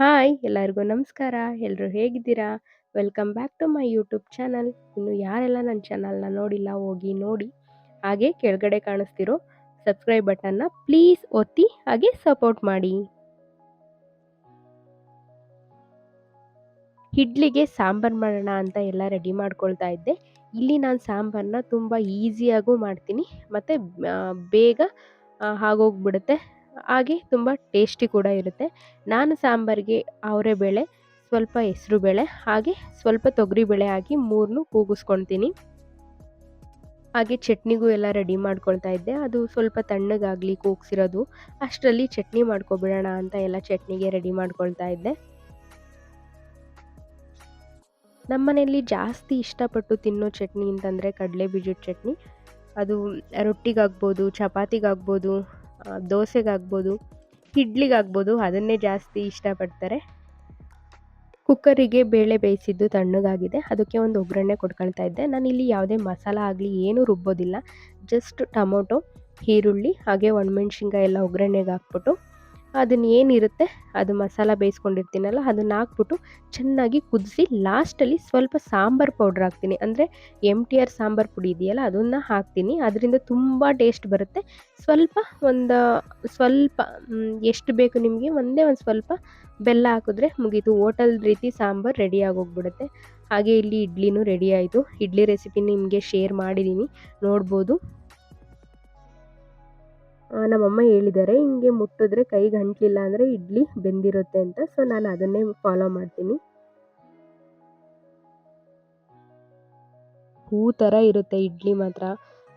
Hi, ಎಲ್ಲರಿಗೂ ನಮಸ್ಕಾರ. ಎಲ್ಲರೂ ಹೇಗಿದ್ದೀರಾ? Welcome back to my YouTube channel. ಇನ್ನು ಯಾರೆಲ್ಲ ನನ್ನ ಚಾನಲ್ನ ನೋಡಿಲ್ಲ, ಹೋಗಿ ನೋಡಿ. ಹಾಗೆ ಕೆಳಗಡೆ ಕಾಣಿಸ್ತಿರೋ ಸಬ್ಸ್ಕ್ರೈಬ್ ಬಟನ್ನ ಪ್ಲೀಸ್ ಒತ್ತಿ, ಹಾಗೆ ಸಪೋರ್ಟ್ ಮಾಡಿ. ಇಡ್ಲಿಗೆ ಸಾಂಬಾರು ಮಾಡೋಣ ಅಂತ ಎಲ್ಲ ರೆಡಿ ಮಾಡ್ಕೊಳ್ತಾ ಇದ್ದೆ. ಇಲ್ಲಿ ನಾನು ಸಾಂಬಾರನ್ನ ತುಂಬ ಈಸಿಯಾಗೂ ಮಾಡ್ತೀನಿ. ಮತ್ತು ಬೇಗ ಆಗೋಗ್ಬಿಡುತ್ತೆ ಹಾಗೆ ತುಂಬ ಟೇಸ್ಟಿ ಕೂಡ ಇರುತ್ತೆ. ನಾನು ಸಾಂಬಾರಿಗೆ ಅವರೆಬೇಳೆ ಸ್ವಲ್ಪ ಹೆಸರು ಬೇಳೆ, ಹಾಗೆ ಸ್ವಲ್ಪ ತೊಗರಿಬೇಳೆ ಹಾಕಿ ಮೂರನ್ನು ಕೂಗಿಸ್ಕೊಳ್ತೀನಿ. ಹಾಗೆ ಚಟ್ನಿಗೂ ಎಲ್ಲ ರೆಡಿ ಮಾಡ್ಕೊಳ್ತಾ ಇದ್ದೆ. ಅದು ಸ್ವಲ್ಪ ತಣ್ಣಗಾಗಲಿ ಕೂಗ್ಸಿರೋದು. ಅಷ್ಟರಲ್ಲಿ ಚಟ್ನಿ ಮಾಡ್ಕೊಬಿಡೋಣ ಅಂತ ಎಲ್ಲ ಚಟ್ನಿಗೆ ರೆಡಿ ಮಾಡ್ಕೊಳ್ತಾ ಇದ್ದೆ. ನಮ್ಮನೆಯಲ್ಲಿ ಜಾಸ್ತಿ ಇಷ್ಟಪಟ್ಟು ತಿನ್ನೋ ಚಟ್ನಿ ಅಂತಂದರೆ ಕಡಲೆ ಬೀಜದ ಚಟ್ನಿ. ಅದು ರೊಟ್ಟಿಗಾಗ್ಬೋದು, ಚಪಾತಿಗಾಗ್ಬೋದು ದೋಸೆಗಾಗ್ಬೋದು, ಇಡ್ಲಿಗಾಗ್ಬೋದು, ಅದನ್ನೇ ಜಾಸ್ತಿ ಇಷ್ಟಪಡ್ತಾರೆ. ಕುಕ್ಕರಿಗೆ ಬೇಳೆ ಬೇಯಿಸಿದ್ದು ತಣ್ಣಗಾಗಿದೆ. ಅದಕ್ಕೆ ಒಂದು ಒಗ್ಗರಣೆ ಕೊಟ್ಕೊಳ್ತಾ ಇದ್ದೆ. ನಾನಿಲ್ಲಿ ಯಾವುದೇ ಮಸಾಲ ಆಗಲಿ ಏನೂ ರುಬ್ಬೋದಿಲ್ಲ. ಜಸ್ಟ್ ಟೊಮೊಟೊ, ಈರುಳ್ಳಿ, ಹಾಗೆ ಒಣಮೆಣ್ಸಿನ್ಕಾಯಿ ಎಲ್ಲ ಒಗ್ಗರಣೆಗೆ ಹಾಕ್ಬಿಟ್ಟು ಅದನ್ನ ಏನಿರುತ್ತೆ, ಅದು ಮಸಾಲ ಬೇಯಿಸ್ಕೊಂಡಿರ್ತೀನಲ್ಲ, ಅದನ್ನ ಹಾಕ್ಬಿಟ್ಟು ಚೆನ್ನಾಗಿ ಕುದಿಸಿ ಲಾಸ್ಟಲ್ಲಿ ಸ್ವಲ್ಪ ಸಾಂಬಾರು ಪೌಡ್ರ್ ಹಾಕ್ತೀನಿ. ಅಂದರೆ ಎಂ ಟಿ ಆರ್ ಸಾಂಬಾರು ಪುಡಿ ಇದೆಯಲ್ಲ, ಅದನ್ನು ಹಾಕ್ತೀನಿ. ಅದರಿಂದ ತುಂಬ ಟೇಸ್ಟ್ ಬರುತ್ತೆ. ಸ್ವಲ್ಪ ಒಂದು, ಸ್ವಲ್ಪ ಎಷ್ಟು ಬೇಕು ನಿಮಗೆ, ಒಂದೇ ಒಂದು ಸ್ವಲ್ಪ ಬೆಲ್ಲ ಹಾಕಿದ್ರೆ ಮುಗೀತು. ಹೋಟೆಲ್ ರೀತಿ ಸಾಂಬಾರು ರೆಡಿ ಆಗೋಗ್ಬಿಡುತ್ತೆ. ಹಾಗೆ ಇಲ್ಲಿ ಇಡ್ಲಿನೂ ರೆಡಿ ಆಯಿತು. ಇಡ್ಲಿ ರೆಸಿಪಿ ನಿಮಗೆ ಶೇರ್ ಮಾಡಿದ್ದೀನಿ ನೋಡ್ಬೋದು. ನಮ್ಮಮ್ಮ ಹೇಳಿದ್ದಾರೆ, ಹಿಂಗೆ ಮುಟ್ಟಿದ್ರೆ ಕೈಗೆ ಅಂಟಲಿಲ್ಲ ಅಂದರೆ ಇಡ್ಲಿ ಬೆಂದಿರುತ್ತೆ ಅಂತ, ಸೊ ನಾನು ಅದನ್ನೇ ಫಾಲೋ ಮಾಡ್ತೀನಿ. ಹೂ ಥರ ಇರುತ್ತೆ ಇಡ್ಲಿ ಮಾತ್ರ.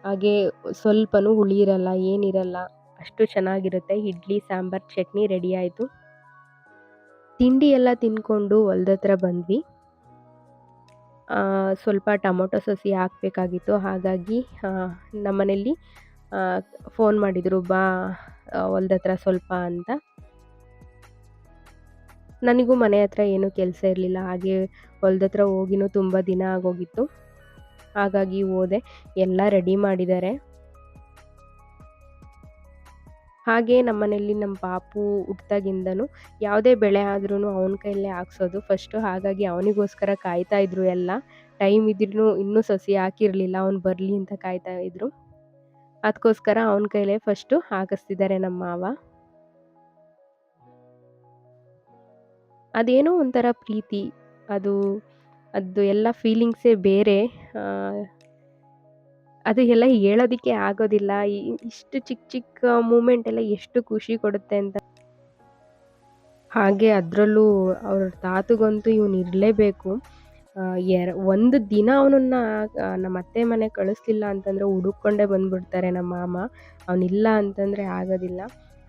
ಹಾಗೆ ಸ್ವಲ್ಪನೂ ಹುಳಿ ಇರಲ್ಲ ಏನಿರಲ್ಲ ಅಷ್ಟು ಚೆನ್ನಾಗಿರುತ್ತೆ. ಇಡ್ಲಿ, ಸಾಂಬಾರು, ಚಟ್ನಿ ರೆಡಿ ಆಯಿತು. ತಿಂಡಿ ಎಲ್ಲ ತಿನ್ಕೊಂಡು ಹೊಲ್ದತ್ರ ಬಂದ್ವಿ. ಸ್ವಲ್ಪ ಟೊಮೊಟೊ ಸಸಿ ಹಾಕಬೇಕಾಗಿತ್ತು. ಹಾಗಾಗಿ ನಮ್ಮನೇಲಿ ಫೋನ್ ಮಾಡಿದರು, ಬಾ ಹೊಲ್ದತ್ರ ಸ್ವಲ್ಪ ಅಂತ. ನನಗೂ ಮನೆ ಹತ್ರ ಏನೂ ಕೆಲಸ ಇರಲಿಲ್ಲ. ಹಾಗೆ ಹೊಲ್ದತ್ರ ಹೋಗಿನೂ ತುಂಬ ದಿನ ಆಗೋಗಿತ್ತು. ಹಾಗಾಗಿ ಹೋದೆ. ಎಲ್ಲ ರೆಡಿ ಮಾಡಿದ್ದಾರೆ. ಹಾಗೆ ನಮ್ಮನೇಲಿ ನಮ್ಮ ಪಾಪು ಹುಟ್ದಾಗಿಂದನೂ ಯಾವುದೇ ಬೆಳೆ ಆದ್ರೂ ಅವನ ಕೈಯಲ್ಲೇ ಹಾಕ್ಸೋದು ಫಸ್ಟು. ಹಾಗಾಗಿ ಅವನಿಗೋಸ್ಕರ ಕಾಯ್ತಾ ಇದ್ರು ಎಲ್ಲ. ಟೈಮ್ ಇದ್ರೂ ಇನ್ನೂ ಸಸಿ ಹಾಕಿರಲಿಲ್ಲ. ಅವ್ನು ಬರಲಿ ಅಂತ ಕಾಯ್ತಾ ಇದ್ರು. ಅದಕ್ಕೋಸ್ಕರ ಅವನ ಕೈಲೇ ಫಸ್ಟು ಹಾಕಿಸ್ತಿದ್ದಾರೆ ನಮ್ಮ ಮಾವ. ಅದೇನೋ ಒಂಥರ ಪ್ರೀತಿ, ಅದು ಅದು ಎಲ್ಲ ಫೀಲಿಂಗ್ಸೇ ಬೇರೆ ಅದು ಎಲ್ಲ ಹೇಳೋದಕ್ಕೆ ಆಗೋದಿಲ್ಲ ಇಷ್ಟು ಚಿಕ್ಕ ಚಿಕ್ಕ ಮೂಮೆಂಟ್ ಎಲ್ಲ ಎಷ್ಟು ಖುಷಿ ಕೊಡುತ್ತೆ ಅಂತ. ಹಾಗೆ ಅದರಲ್ಲೂ ಅವ್ರ ತಾತಗಂತೂ ಇವನು ಇರಲೇಬೇಕು. ಎರ, ಒಂದು ದಿನ ಅವನನ್ನ ನಮ್ಮ ಅತ್ತೆ ಮನೆಗೆ ಕಳಿಸ್ಲಿಲ್ಲ ಅಂತಂದರೆ ಹುಡುಕೊಂಡೇ ಬಂದ್ಬಿಡ್ತಾರೆ ನಮ್ಮ ಮಾಮ. ಅವನಿಲ್ಲ ಅಂತಂದರೆ ಆಗೋದಿಲ್ಲ.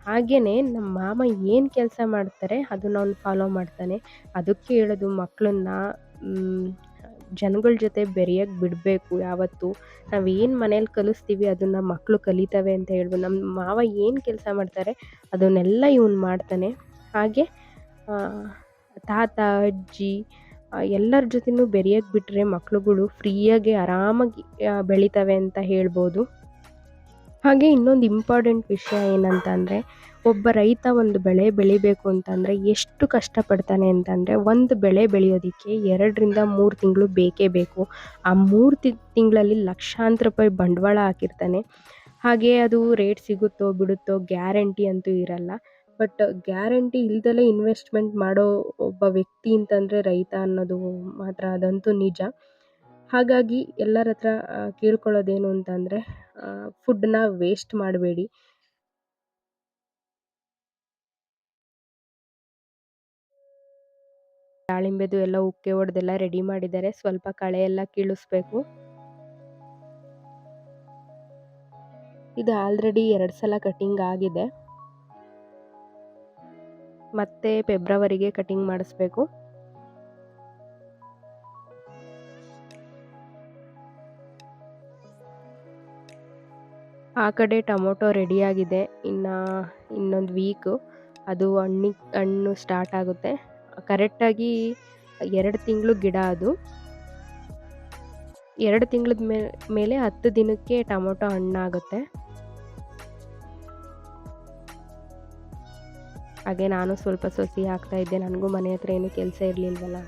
ಹಾಗೆಯೇ ನಮ್ಮ ಮಾಮ ಏನು ಕೆಲಸ ಮಾಡ್ತಾರೆ ಅದನ್ನ ಅವ್ನು ಫಾಲೋ ಮಾಡ್ತಾನೆ. ಅದಕ್ಕೆ ಹೇಳೋದು ಮಕ್ಕಳನ್ನ ಜನಗಳ ಜೊತೆ ಬೆರೆಯೋಕ್ಕೆ ಬಿಡಬೇಕು ಯಾವತ್ತು. ನಾವು ಏನು ಮನೇಲಿ ಕಲಿಸ್ತೀವಿ ಅದನ್ನು ಮಕ್ಕಳು ಕಲಿತವೆ ಅಂತ ಹೇಳ್ಬೋದು ನಮ್ಮ ಮಾವ ಏನು ಕೆಲಸ ಮಾಡ್ತಾರೆ ಅದನ್ನೆಲ್ಲ ಇವನು ಮಾಡ್ತಾನೆ. ಹಾಗೆ ತಾತ, ಅಜ್ಜಿ ಎಲ್ಲರ ಜೊತೆನೂ ಬೆರೆಯೋಕ್ಕೆ ಬಿಟ್ಟರೆ ಮಕ್ಳುಗಳು ಫ್ರೀಯಾಗಿ ಆರಾಮಾಗಿ ಬೆಳಿತವೆ ಅಂತ ಹೇಳ್ಬೋದು. ಹಾಗೆ ಇನ್ನೊಂದು ಇಂಪಾರ್ಟೆಂಟ್ ವಿಷಯ ಏನಂತ ಅಂದರೆ ಒಬ್ಬ ರೈತ ಒಂದು ಬೆಳೆ ಬೆಳಿಬೇಕು ಅಂತಂದರೆ ಎಷ್ಟು ಕಷ್ಟಪಡ್ತಾನೆ ಅಂತಂದರೆ ಒಂದು ಬೆಳೆ ಬೆಳೆಯೋದಕ್ಕೆ ಎರಡರಿಂದ ಮೂರು ತಿಂಗಳು ಬೇಕೇ ಬೇಕು. ಆ ಮೂರು ತಿಂಗಳಲ್ಲಿ ಲಕ್ಷಾಂತರ ರೂಪಾಯಿ ಬಂಡವಾಳ ಹಾಕಿರ್ತಾನೆ. ಹಾಗೆ ಅದು ರೇಟ್ ಸಿಗುತ್ತೋ ಬಿಡುತ್ತೋ ಗ್ಯಾರಂಟಿ ಅಂತೂ ಇರಲ್ಲ. ಬಟ್ ಗ್ಯಾರಂಟಿ ಇಲ್ದಲೇ ಇನ್ವೆಸ್ಟ್ಮೆಂಟ್ ಮಾಡೋ ಒಬ್ಬ ವ್ಯಕ್ತಿ ಅಂತಂದರೆ ರೈತ ಅನ್ನೋದು ಮಾತ್ರ ಅದಂತೂ ನಿಜ. ಹಾಗಾಗಿ ಎಲ್ಲರ ಹತ್ರ ಕೇಳ್ಕೊಳ್ಳೋದೇನು ಅಂತಂದರೆ ಫುಡ್ಡನ್ನ ವೇಸ್ಟ್ ಮಾಡಬೇಡಿ. ದಾಳಿಂಬೆದು ಎಲ್ಲ ಉಕ್ಕೆ ಹೊಡೆದೆಲ್ಲ ರೆಡಿ ಮಾಡಿದ್ದಾರೆ. ಸ್ವಲ್ಪ ಕಳೆ ಎಲ್ಲ ಕೀಳಿಸ್ಬೇಕು. ಇದು ಆಲ್ರೆಡಿ ಎರಡು ಸಲ ಕಟಿಂಗ್ ಆಗಿದೆ. ಮತ್ತೆ ಫೆಬ್ರವರಿಗೆ ಕಟಿಂಗ್ ಮಾಡಿಸ್ಬೇಕು. ಆ ಕಡೆ ಟೊಮೊಟೊ ರೆಡಿಯಾಗಿದೆ ಇನ್ನು ಇನ್ನೊಂದು ವೀಕು ಅದು ಹಣ್ಣಿಗೆ ಹಣ್ಣು ಸ್ಟಾರ್ಟ್ ಆಗುತ್ತೆ. ಕರೆಕ್ಟಾಗಿ ಎರಡು ತಿಂಗಳು ಗಿಡ ಅದು. ಎರಡು ತಿಂಗಳದ ಮೇಲೆ ಹತ್ತು ದಿನಕ್ಕೆ ಟೊಮೊಟೊ ಹಣ್ಣಾಗುತ್ತೆ. ಹಾಗೆ ನಾನು ಸ್ವಲ್ಪ ಸೊಸಿ ಹಾಕ್ತಾ ಇದ್ದೆ. ನನಗೂ ಮನೆ ಹತ್ರ ಏನು ಕೆಲಸ ಇರಲಿಲ್ವಲ್ಲ.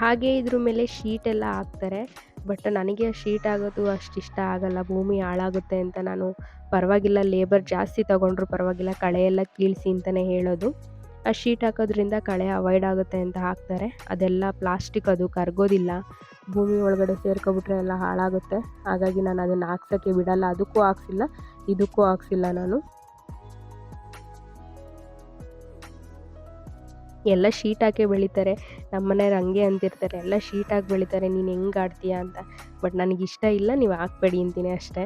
ಹಾಗೆ ಇದ್ರ ಮೇಲೆ ಶೀಟ್ ಎಲ್ಲ ಹಾಕ್ತಾರೆ. ಬಟ್ ನನಗೆ ಶೀಟ್ ಆಗೋದು ಅಷ್ಟು ಇಷ್ಟ ಆಗಲ್ಲ. ಭೂಮಿ ಹಾಳಾಗುತ್ತೆ ಅಂತ ನಾನು ಪರವಾಗಿಲ್ಲ ಲೇಬರ್ ಜಾಸ್ತಿ ತಗೊಂಡ್ರು ಪರವಾಗಿಲ್ಲ, ಕಳೆ ಎಲ್ಲ ಕೀಳಿಸಿ ಅಂತಲೇ ಹೇಳೋದು. ಆ ಶೀಟ್ ಹಾಕೋದ್ರಿಂದ ಕಳೆ ಅವಾಯ್ಡ್ ಆಗುತ್ತೆ ಅಂತ ಹಾಕ್ತಾರೆ. ಅದೆಲ್ಲ ಪ್ಲಾಸ್ಟಿಕ್ ಅದು, ಕರಗೋದಿಲ್ಲ. ಭೂಮಿ ಒಳಗಡೆ ಸೇರ್ಕೊಬಿಟ್ರೆ ಎಲ್ಲ ಹಾಳಾಗುತ್ತೆ. ಹಾಗಾಗಿ ನಾನು ಅದನ್ನು ಹಾಕ್ಸೋಕ್ಕೆ ಬಿಡಲ್ಲ. ಅದಕ್ಕೂ ಹಾಕ್ಸಿಲ್ಲ, ಇದಕ್ಕೂ ಹಾಕ್ಸಿಲ್ಲ ನಾನು. ಎಲ್ಲ ಶೀಟ್ ಹಾಕಿ ಬೆಳಿತಾರೆ. ನಮ್ಮ ಮನೆಯವ್ರು ಹಂಗೆ ಅಂತಿರ್ತಾರೆ. ಎಲ್ಲ ಶೀಟ್ ಹಾಕಿ ಬೆಳಿತಾರೆ. ನೀನು ಹೆಂಗೆ ಆಡ್ತೀಯ ಅಂತ. ಬಟ್ ನನಗಿಷ್ಟ ಇಲ್ಲ, ನೀವು ಹಾಕ್ಬೇಡಿ ಅಂತೀನಿ ಅಷ್ಟೇ.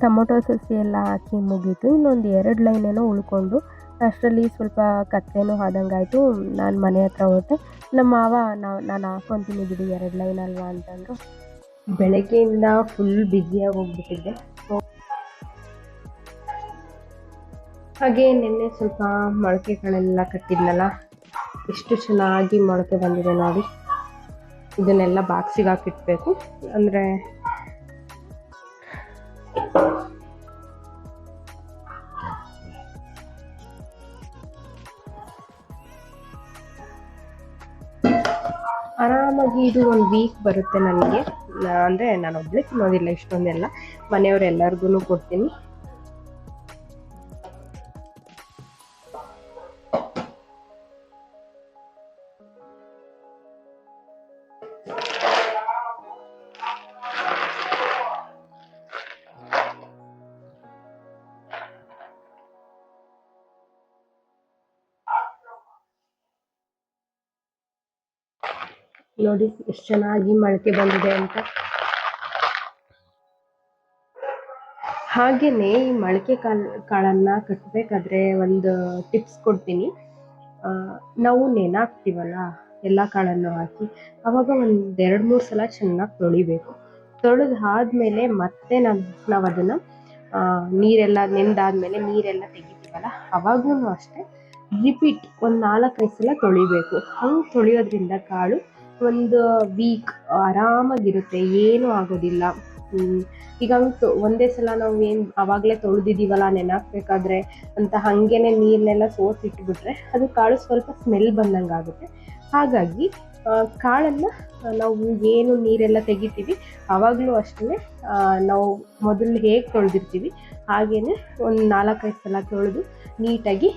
ಟೊಮೊಟೊ ಸಸಿ ಎಲ್ಲ ಹಾಕಿ ಮುಗೀತು. ಇನ್ನೊಂದು ಎರಡು ಲೈನ್ ಏನೋ ಉಳ್ಕೊಂಡು ಅಷ್ಟರಲ್ಲಿ ಸ್ವಲ್ಪ ಕತ್ಲೆನೂ ಆದಂಗಾಯಿತು. ನಾನು ಮನೆ ಹತ್ರ ಹೊರಟೆ ನಮ್ಮ ಮಾವ, ನಾವು, ನಾನು ಹಾಕ್ಕೊತೀನಿ ಬಿಡಿ ಎರಡು ಲೈನ್ ಅಲ್ವಾ ಅಂತಂದರು ಬೆಳಗ್ಗೆಯಿಂದ ಫುಲ್ ಬ್ಯುಸಿಯಾಗಿ ಹೋಗ್ಬಿಟ್ಟಿದ್ದೆ. ಹಾಗೆ ನಿನ್ನೆ ಸ್ವಲ್ಪ ಮೊಳಕೆಗಳೆಲ್ಲ ಕಟ್ಟಿದ್ನಲ್ಲ, ಎಷ್ಟು ಚೆನ್ನಾಗಿ ಮೊಳಕೆ ಬಂದಿದೆ ನೋಡಿ. ಇದನ್ನೆಲ್ಲ ಬಾಕ್ಸಿಗೆ ಹಾಕಿಟ್ಬೇಕು. ಅಂದರೆ ಆರಾಮಾಗಿ ಇದು ಒಂದು ವೀಕ್ ಬರುತ್ತೆ ನನಗೆ. ಅಂದರೆ ನಾನು ಒಬ್ಬಳೇ ತಿನ್ನೋದಿಲ್ಲ ಇಷ್ಟೊಂದೆಲ್ಲ ಮನೆಯವರೆಲ್ಲರಿಗೂ ಕೊಡ್ತೀನಿ. ನೋಡಿ ಎಷ್ಟು ಚೆನ್ನಾಗಿ ಮೊಳಕೆ ಬಂದಿದೆ ಅಂತ. ಹಾಗೆಯೇ ಈ ಮೊಳಕೆ ಕಾಳು, ಕಾಳನ್ನು ಕಟ್ಟಬೇಕಾದ್ರೆ ಒಂದು ಟಿಪ್ಸ್ ಕೊಡ್ತೀನಿ. ನಾವು ನೆನಾಕ್ತೀವಲ್ಲ ಎಲ್ಲ ಕಾಳನ್ನು ಹಾಕಿ, ಅವಾಗ ಒಂದು ಎರಡು ಮೂರು ಸಲ ಚೆನ್ನಾಗಿ ತೊಳಿಬೇಕು. ತೊಳೆದು ಆದ್ಮೇಲೆ ಮತ್ತೆ ನಾವು ನಾವು ಅದನ್ನು ನೀರೆಲ್ಲ ನೆಂದಾದ್ಮೇಲೆ ನೀರೆಲ್ಲ ತೆಗಿತೀವಲ್ಲ ಅವಾಗೂ ಅಷ್ಟೇ. ರಿಪೀಟ್ ಒಂದು ನಾಲ್ಕೈದು ಸಲ ತೊಳಿಬೇಕು. ಹಂಗೆ ತೊಳೆಯೋದ್ರಿಂದ ಕಾಳು ಒಂದು ವೀಕ್ ಆರಾಮಾಗಿರುತ್ತೆ, ಏನೂ ಆಗೋದಿಲ್ಲ. ಈಗ ಒಂದೇ ಸಲ ನಾವು ಏನು ಆವಾಗಲೇ ತೊಳೆದಿದ್ದೀವಲ್ಲ ನೆನಾಕ್ಬೇಕಾದ್ರೆ ಅಂತ ನೀರ್ನೆಲ್ಲ ನೀರನ್ನೆಲ್ಲ ಸೋಸಿಟ್ಬಿಟ್ರೆ ಅದು ಕಾಳು ಸ್ವಲ್ಪ ಸ್ಮೆಲ್ ಬಂದಂಗೆ ಆಗುತ್ತೆ. ಹಾಗಾಗಿ ಕಾಳನ್ನು ನಾವು ಏನು ನೀರೆಲ್ಲ ತೆಗಿತೀವಿ, ಆವಾಗಲೂ ಅಷ್ಟೇ ನಾವು ಮೊದಲು ಹೇಗೆ ತೊಳೆದಿರ್ತೀವಿ, ಹಾಗೇನೆ ಒಂದು ನಾಲ್ಕೈದು ಸಲ ತೊಳೆದು ನೀಟಾಗಿ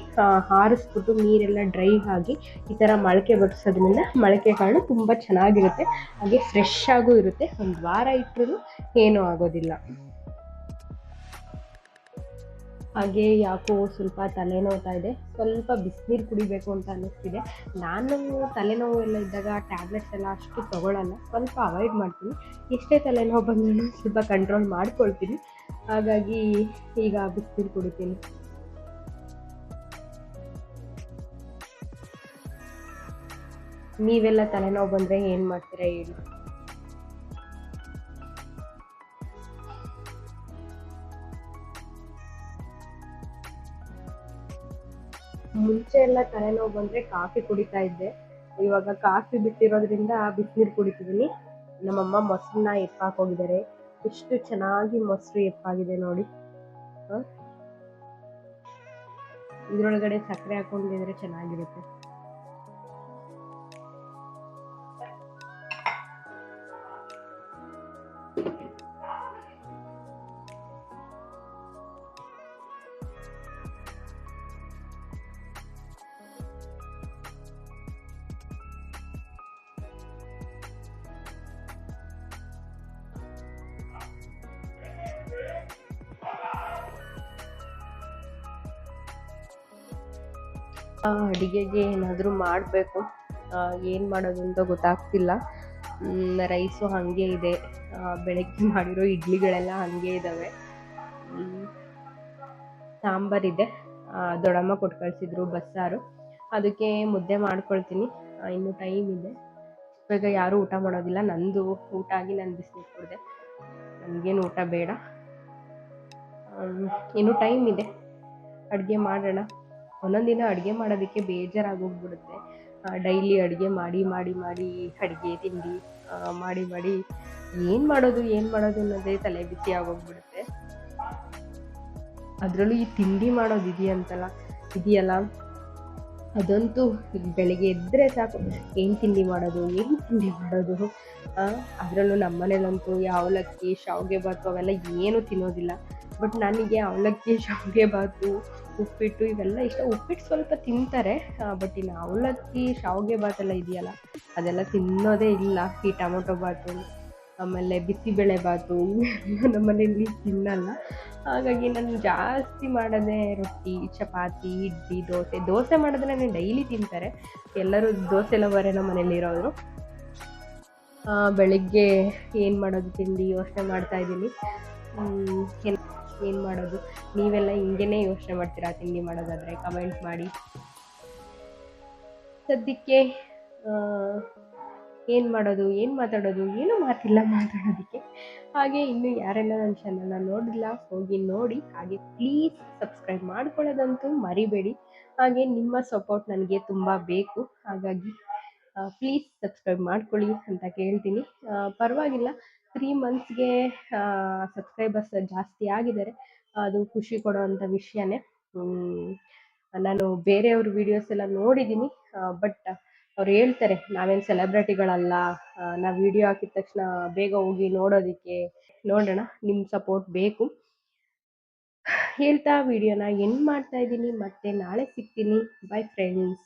ಆರಿಸ್ಬಿಟ್ಟು ನೀರೆಲ್ಲ ಡ್ರೈ ಆಗಿ ಈ ಥರ ಮೊಳಕೆ ಬರ್ಸೋದ್ರಿಂದ ಮೊಳಕೆ ಕಾಳು ತುಂಬ ಚೆನ್ನಾಗಿರುತ್ತೆ. ಹಾಗೆ ಫ್ರೆಶ್ ಆಗೂ ಇರುತ್ತೆ. ಒಂದು ವಾರ ಇಟ್ಟರೂ ಏನೂ ಆಗೋದಿಲ್ಲ. ಹಾಗೆ ಯಾಕೋ ಸ್ವಲ್ಪ ತಲೆನೋವ್ತಾ ಇದೆ. ಸ್ವಲ್ಪ ಬಿಸಿನೀರು ಕುಡಿಬೇಕು ಅಂತ ಅನ್ನಿಸ್ತಿದೆ. ನಾನು ತಲೆನೋವು ಎಲ್ಲ ಇದ್ದಾಗ ಟ್ಯಾಬ್ಲೆಟ್ಸ್ ಎಲ್ಲ ಅಷ್ಟು ತೊಗೊಳಲ್ಲ. ಸ್ವಲ್ಪ ಅವಾಯ್ಡ್ ಮಾಡ್ತೀನಿ. ಎಷ್ಟೇ ತಲೆನೋವು ಬಂದ್ರೂ ಸ್ವಲ್ಪ ಕಂಟ್ರೋಲ್ ಮಾಡ್ಕೊಳ್ತೀನಿ. ಹಾಗಾಗಿ ಈಗ ಬಿಸಿನೀರು ಕುಡಿತೀನಿ. ನೀವೆಲ್ಲ ತಲೆನೋವು ಬಂದರೆ ಏನು ಮಾಡ್ತೀರಾ ಹೇಳಿ. ಮುಂಚೆ ಎಲ್ಲ ತಲೆನೋವು ಬಂದರೆ ಕಾಫಿ ಕುಡಿತಾ ಇದ್ದೆ. ಇವಾಗ ಕಾಫಿ ಬಿಟ್ಟಿರೋದ್ರಿಂದ ಬಿಸಿನೀರು ಕುಡಿತಿದ್ದೀನಿ ನಮ್ಮಮ್ಮ ಮೊಸರನ್ನ ಎಪ್ಪಾಕೋಗಿದ್ದಾರೆ ಎಷ್ಟು ಚೆನ್ನಾಗಿ ಮೊಸರು ಎಪ್ಪಾಗಿದೆ ನೋಡಿ. ಇದರೊಳಗಡೆ ಸಕ್ಕರೆ ಹಾಕೊಂಡಿದ್ರೆ ಚೆನ್ನಾಗಿರುತ್ತೆ. ಅಡುಗೆಗೆ ಏನಾದರೂ ಮಾಡಬೇಕು. ಏನು ಮಾಡೋದು ಅಂತ ಗೊತ್ತಾಗ್ತಿಲ್ಲ. ರೈಸು ಹಾಗೆ ಇದೆ. ಬೆಳಗ್ಗೆ ಮಾಡಿರೋ ಇಡ್ಲಿಗಳೆಲ್ಲ ಹಾಗೆ ಇದ್ದಾವೆ ಸಾಂಬಾರಿದೆ ದೊಡ್ಡಮ್ಮ ಕೊಟ್ಟು ಕಳಿಸಿದ್ರು ಬಸ್ಸಾರು. ಅದಕ್ಕೆ ಮುದ್ದೆ ಮಾಡ್ಕೊಳ್ತೀನಿ. ಇನ್ನೂ ಟೈಮ್ ಇದೆ. ಬೇಗ ಯಾರೂ ಊಟ ಮಾಡೋದಿಲ್ಲ. ನಂದು ಊಟ ಆಗಿ ನಾನು ಬಿಸಿನೀರು ಕುಡಿದೆ ನನಗೇನು ಊಟ ಬೇಡ. ಇನ್ನೂ ಟೈಮ್ ಇದೆ. ಅಡುಗೆ ಮಾಡೋಣ. ಒಂದೊಂದು ದಿನ ಅಡುಗೆ ಮಾಡೋದಕ್ಕೆ ಬೇಜಾರಾಗೋಗ್ಬಿಡುತ್ತೆ. ಡೈಲಿ ಅಡುಗೆ ಮಾಡಿ ಮಾಡಿ ಮಾಡಿ, ಅಡುಗೆ, ತಿಂಡಿ ಮಾಡಿ ಮಾಡಿ. ಏನು ಮಾಡೋದು ಏನು ಮಾಡೋದು ಅನ್ನೋದೇ ತಲೆ ಬಿಸಿ ಆಗೋಗ್ಬಿಡುತ್ತೆ. ಅದರಲ್ಲೂ ಈ ತಿಂಡಿ ಮಾಡೋದು ಇದೆಯಂತಲ್ಲ, ಇದೆಯಲ್ಲ? ಅದಂತೂ ಬೆಳಿಗ್ಗೆ ಎದ್ದರೆ ಸಾಕು. ಏನು ತಿಂಡಿ ಮಾಡೋದು, ಏನು ತಿಂಡಿ ಮಾಡೋದು? ಅದರಲ್ಲೂ ನಮ್ಮ ಮನೇಲಂತೂ ಈ ಅವಲಕ್ಕಿ, ಶಾವಿಗೆ ಬಾತು ಅವೆಲ್ಲ ಏನೂ ತಿನ್ನೋದಿಲ್ಲ. ಬಟ್ ನನಗೆ ಅವಲಕ್ಕಿ, ಶಾವಿಗೆ ಬಾತು ಉಪ್ಪಿಟ್ಟು ಇವೆಲ್ಲ ಇಷ್ಟ. ಉಪ್ಪಿಟ್ಟು ಸ್ವಲ್ಪ ತಿಂತಾರೆ ಬಟ್ ಇನ್ನು ಅವಲಕ್ಕಿ, ಶಾವಿಗೆ ಬಾತೆಲ್ಲ ಇದೆಯಲ್ಲ, ಅದೆಲ್ಲ ತಿನ್ನೋದೇ ಇಲ್ಲ. ಈ ಟೊಮೊಟೊ ಬಾತು ಆಮೇಲೆ ಬಿಸಿಬೇಳೆ ಬಾತು ನಮ್ಮ ಮನೇಲಿ ತಿನ್ನಲ್ಲ. ಹಾಗಾಗಿ ನಾನು ಜಾಸ್ತಿ ಮಾಡೋದೇ ರೊಟ್ಟಿ, ಚಪಾತಿ, ಇಡ್ಲಿ, ದೋಸೆ. ದೋಸೆ ಮಾಡೋದನ್ನ ನಾನು ಡೈಲಿ ತಿಂತಾರೆ. ಎಲ್ಲರೂ ದೋಸೆ ಲವರೇ ನಮ್ಮ ಮನೇಲಿರೋರು ಬೆಳಿಗ್ಗೆ ಏನು ಮಾಡೋದು ತಿಂಡಿ ಯೋಚನೆ ಮಾಡ್ತಾ ಇದ್ದೀನಿ. ಏನು ಮಾಡೋದು? ನೀವೆಲ್ಲ ಹಿಂಗೇ ಯೋಚನೆ ಮಾಡ್ತೀರಾ ತಿಂಡಿ ಮಾಡೋದಾದರೆ? ಕಮೆಂಟ್ ಮಾಡಿ. ಸದ್ಯಕ್ಕೆ ಏನು ಮಾಡೋದು? ಏನು ಮಾತಾಡೋದು? ಏನೂ ಮಾತಿಲ್ಲ ಮಾತಾಡೋದಕ್ಕೆ. ಹಾಗೆ ಇನ್ನು ಯಾರೆಲ್ಲ ನನ್ನ ಚಾನಲ್ನ ನೋಡಿಲ್ಲ, ಹೋಗಿ ನೋಡಿ. ಹಾಗೆ ಪ್ಲೀಸ್ ಸಬ್ಸ್ಕ್ರೈಬ್ ಮಾಡ್ಕೊಳ್ಳೋದಂತೂ ಮರಿಬೇಡಿ. ಹಾಗೆ ನಿಮ್ಮ ಸಪೋರ್ಟ್ ನನಗೆ ತುಂಬ ಬೇಕು. ಹಾಗಾಗಿ ಪ್ಲೀಸ್ ಸಬ್ಸ್ಕ್ರೈಬ್ ಮಾಡ್ಕೊಳ್ಳಿ ಅಂತ ಕೇಳ್ತೀನಿ. ಪರವಾಗಿಲ್ಲ. ತ್ರೀ ಮಂತ್ಸ್ಗೆ ಸಬ್ಸ್ಕ್ರೈಬರ್ಸ್ ಜಾಸ್ತಿ ಆಗಿದ್ದಾರೆ. ಅದು ಖುಷಿ ಕೊಡೋವಂಥ ವಿಷಯನೇ. ನಾನು ಬೇರೆಯವ್ರ ವಿಡಿಯೋಸ್ ಎಲ್ಲ ನೋಡಿದ್ದೀನಿ. ಬಟ್ ಅವ್ರು ಹೇಳ್ತಾರೆ, ನಾವೇನು ಸೆಲೆಬ್ರಿಟಿಗಳಲ್ಲ ನಾವು ವಿಡಿಯೋ ಹಾಕಿದ ತಕ್ಷಣ ಬೇಗ ಹೋಗಿ ನೋಡೋದಕ್ಕೆ ನೋಡೋಣ ನಿಮ್ಮ ಸಪೋರ್ಟ್ ಬೇಕು. ಹೇಳ್ತಾ ವಿಡಿಯೋನ ಎಂಡ್ ಮಾಡ್ತಾ ಇದ್ದೀನಿ. ಮತ್ತೆ ನಾಳೆ ಸಿಗ್ತೀನಿ. By friends